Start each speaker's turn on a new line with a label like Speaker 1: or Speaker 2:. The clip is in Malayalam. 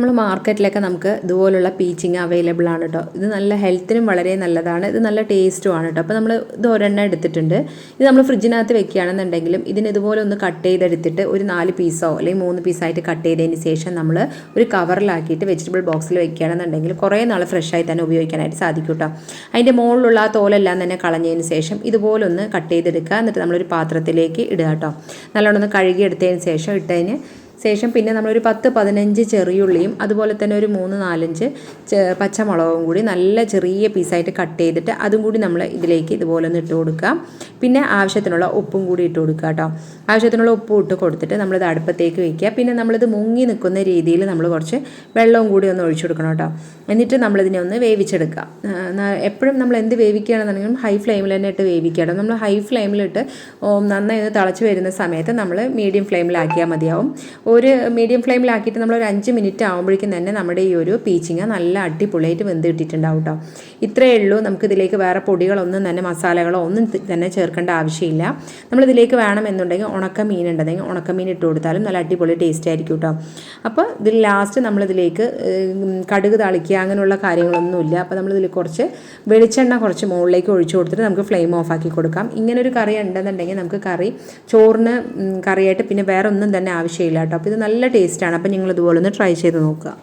Speaker 1: നമ്മൾ മാർക്കറ്റിലൊക്കെ നമുക്ക് ഇതുപോലുള്ള പീച്ചിങ് അവൈലബിൾ ആണ് കേട്ടോ ഇത് നല്ല ഹെൽത്തിനും വളരെ നല്ലതാണ്. ഇത് നല്ല ടേസ്റ്റും ആണ് കേട്ടോ അപ്പോൾ നമ്മൾ ഇത് ഒരെണ്ണം എടുത്തിട്ടുണ്ട്. ഇത് നമ്മൾ ഫ്രിഡ്ജിനകത്ത് വെക്കുകയാണെന്നുണ്ടെങ്കിലും ഇതിന് ഇതുപോലെ ഒന്ന് കട്ട് ചെയ്തെടുത്തിട്ട് ഒരു നാല് പീസോ അല്ലെങ്കിൽ മൂന്ന് പീസായിട്ട് കട്ട് ചെയ്തതിന് ശേഷം നമ്മൾ ഒരു കവറിലാക്കിയിട്ട് വെജിറ്റബിൾ ബോക്സിൽ വെക്കുകയാണെന്നുണ്ടെങ്കിൽ കുറേ നാൾ ഫ്രഷായി തന്നെ ഉപയോഗിക്കാനായിട്ട് സാധിക്കും കേട്ടോ അതിന്റെ മുകളിലുള്ള ആ തോലെല്ലാം തന്നെ കളഞ്ഞതിന് ശേഷം ഇതുപോലെ ഒന്ന് കട്ട് ചെയ്തെടുക്കുക. എന്നിട്ട് നമ്മളൊരു പാത്രത്തിലേക്ക് ഇടുക കേട്ടോ നല്ലോണം ഒന്ന് കഴുകിയെടുത്തതിന് ശേഷം ഇട്ടതിന് ശേഷം പിന്നെ നമ്മളൊരു പത്ത് പതിനഞ്ച് ചെറിയുള്ളിയും അതുപോലെ തന്നെ ഒരു മൂന്ന് നാലഞ്ച് പച്ചമുളകും കൂടി നല്ല ചെറിയ പീസായിട്ട് കട്ട് ചെയ്തിട്ട് അതും കൂടി നമ്മൾ ഇതിലേക്ക് ഇതുപോലെ ഒന്ന് ഇട്ട് കൊടുക്കുക പിന്നെ ആവശ്യത്തിനുള്ള ഉപ്പും കൂടി ഇട്ട് കൊടുക്കുക കേട്ടോ. ആവശ്യത്തിനുള്ള ഉപ്പും ഇട്ട് കൊടുത്തിട്ട് നമ്മളിത് അടുപ്പത്തേക്ക് വയ്ക്കുക പിന്നെ നമ്മളിത് മുങ്ങി നിൽക്കുന്ന രീതിയിൽ നമ്മൾ കുറച്ച് വെള്ളവും കൂടി ഒന്ന് ഒഴിച്ചു കൊടുക്കണം കേട്ടോ. എന്നിട്ട് നമ്മളിതിനെ ഒന്ന് വേവിച്ചെടുക്കുക. എപ്പോഴും നമ്മൾ എന്ത് വേവിക്കുകയാണെന്നുണ്ടെങ്കിലും ഹൈ ഫ്ലെയിമിൽ തന്നെ ഇട്ട് വേവിക്കുക നമ്മൾ ഹൈ ഫ്ലെയിമിലിട്ട് നന്നായി തിളച്ച് വരുന്ന സമയത്ത് നമ്മൾ മീഡിയം ഫ്ലെയിമിലാക്കിയാൽ മതിയാവും. ഒരു മീഡിയം ഫ്ലെയിമിലാക്കിയിട്ട് നമ്മൾ ഒരു അഞ്ച് മിനിറ്റ് ആകുമ്പോഴേക്കും തന്നെ നമ്മുടെ ഈ ഒരു പീച്ചിങ്ങ നല്ല അടിപൊളിയായിട്ട് വെന്ത് കിട്ടിയിട്ടുണ്ടാവും കേട്ടോ. ഇത്രയേ ഉള്ളൂ. നമുക്കിതിലേക്ക് വേറെ പൊടികളൊന്നും തന്നെ മസാലകളോ ഒന്നും തന്നെ ചേർക്കേണ്ട ആവശ്യമില്ല. നമ്മളിതിലേക്ക് വേണമെന്നുണ്ടെങ്കിൽ ഉണക്ക മീൻ ഉണ്ടെങ്കിൽ ഉണക്ക മീൻ ഇട്ട് കൊടുത്താലും നല്ല അടിപൊളി ടേസ്റ്റ് ആയിരിക്കും കേട്ടോ അപ്പോൾ ഇതിൽ ലാസ്റ്റ് നമ്മളിതിലേക്ക് കടുക് തളിക്കുക അങ്ങനെയുള്ള കാര്യങ്ങളൊന്നുമില്ല. അപ്പോൾ നമ്മളിതിൽ കുറച്ച് വെളിച്ചെണ്ണ കുറച്ച് മുകളിലേക്ക് ഒഴിച്ചു കൊടുത്തിട്ട് നമുക്ക് ഫ്ലെയിം ഓഫ് ആക്കി കൊടുക്കാം. ഇങ്ങനൊരു കറി ഉണ്ടെന്നുണ്ടെങ്കിൽ നമുക്ക് കറി ചോറിന് കറിയായിട്ട് പിന്നെ വേറെ ഒന്നും തന്നെ ആവശ്യമില്ല കേട്ടോ അപ്പോൾ ഇത് നല്ല ടേസ്റ്റാണ് അപ്പോൾ നിങ്ങൾ ഇതുപോലെ ഒന്ന് ട്രൈ ചെയ്ത് നോക്കുക.